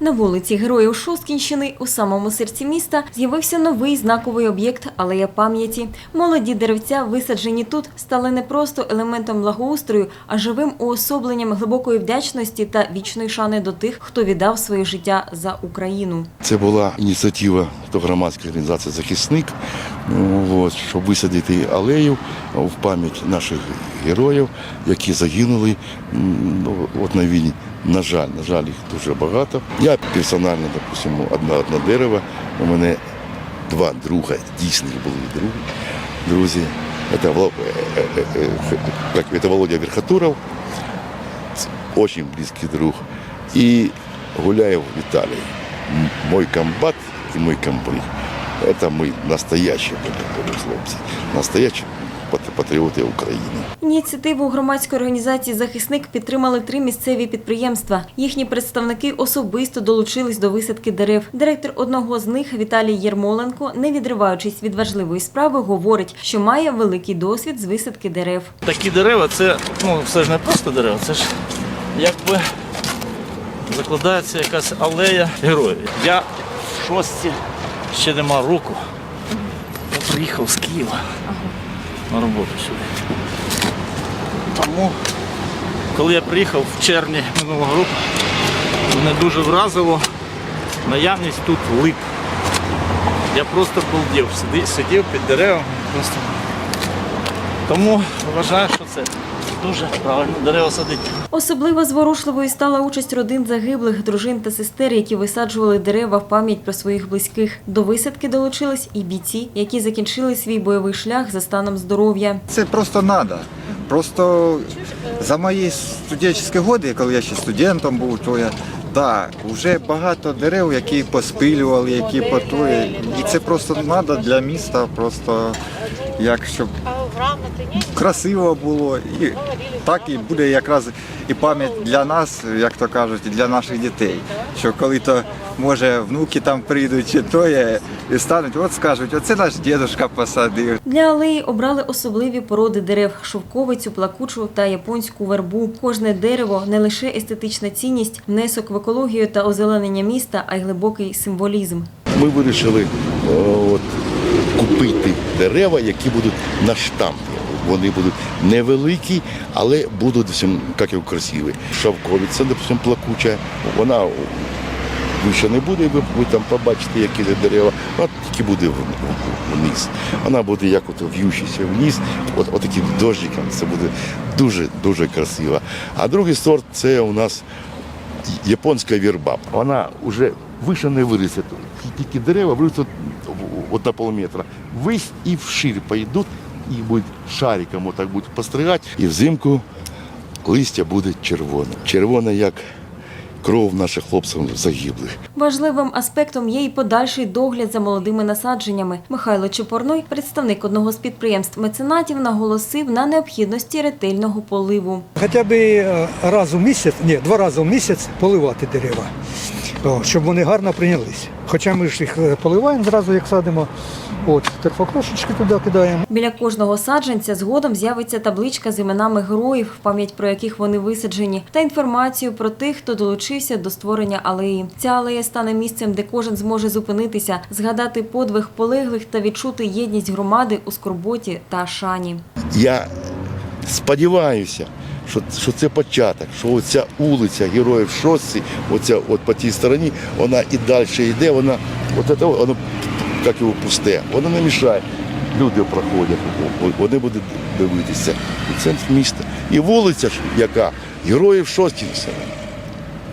На вулиці Героїв Шосткінщини у самому серці міста з'явився новий знаковий об'єкт Алея пам'яті. Молоді деревця, висаджені тут, стали не просто елементом благоустрою, а живим уособленням глибокої вдячності та вічної шани до тих, хто віддав своє життя за Україну. Це була ініціатива до громадської організації Захисник, ну, щоб висадити алею в пам'ять наших героїв, які загинули ну, от на війні. На жаль, на жаль, їх дуже багато. Я персонально, допустимо, одне одне дерево. У мене два друга, дійсних були друзі. друзі. Це, Вла- е, е, е, як, це Володя Верхотуров, очень близкий друг. И Гуляев Виталий, м- мой комбат и мой комбриг. Это мы настоящие были хлопцы, настоящие пат- патриоты Украины. Ініціативу громадської організації Захисник підтримали три місцеві підприємства. Їхні представники особисто долучились до висадки дерев. Директор одного з них Віталій Єрмоленко, не відриваючись від важливої справи, говорить, що має великий досвід з висадки дерев. Такі дерева, це ну, все ж не просто дерева, це ж якби закладається якась алея героїв. Я в шості ще нема року. Я приїхав з Києва на роботу сюди. Тому, коли я приїхав в червні минулого року, мене дуже вразило наявність тут лип. Я просто сидів, сидів під деревом. Просто тому вважаю, що це дуже правильно дерева садити. Особливо зворушливою стала участь родин загиблих, дружин та сестер, які висаджували дерева в пам'ять про своїх близьких. До висадки долучились і бійці, які закінчили свій бойовий шлях за станом здоров'я. Це просто треба. Просто за мої студентські роки, коли я ще студентом був, то я да, вже багато дерев, які поспилювали, які потої. І це просто треба для міста, просто як щоб красиво було. І так і буде якраз і пам'ять для нас, як то кажуть, і для наших дітей. Що коли то може внуки там прийдуть, чи то є, і стануть, от скажуть, оце наш дідусь посадив. Для алеї обрали особливі породи дерев – шовковицю, плакучу та японську вербу. Кожне дерево – не лише естетична цінність, внесок в екологію та озеленення міста, а й глибокий символізм. Ми вирішили е, от, купити дерева, які будуть на штампі. Вони будуть невеликі, але будуть як і красиві. Шовковиця, допустим, плакуча, вона вище не буде, ви, ви там побачите, які це дерева, вона тільки буде вниз. Вона буде як от в'ющися вниз, от, от таким дощиком. Це буде дуже дуже красиво. А другий сорт це у нас японська вірба. Вона вже вище не виросте. Тільки дерева виростуть от на полметра. Вись і вширь пойдуть, і будуть шариком отак будуть постригати. І взимку листя буде червоне. Червоне, як кров наших хлопців загиблих. Важливим аспектом є і подальший догляд за молодими насадженнями. Михайло Чепорной, представник одного з підприємств меценатів, наголосив на необхідності ретельного поливу. Хоча б е, раз у місяць, ні, два рази в місяць поливати дерева, О, щоб вони гарно прийнялись. Хоча ми ж їх е, поливаємо зразу, як садимо, от, терфокрошечки туди кидаємо. Біля кожного саджанця згодом з'явиться табличка з іменами героїв, пам'ять про яких вони висаджені, та інформацію про тих, хто долучився до створення алеї. Ця алея стане місцем, де кожен зможе зупинитися, згадати подвиг полеглих та відчути єдність громади у скорботі та шані. Я сподіваюся, що, що це початок, що оця вулиця Героїв Шості, оця от по тій стороні, вона і далі йде, вона от це, воно як його пусте, воно не мішає. Люди проходять, вони будуть дивитися. І центр міста. І вулиця ж яка? Героїв Шостінця.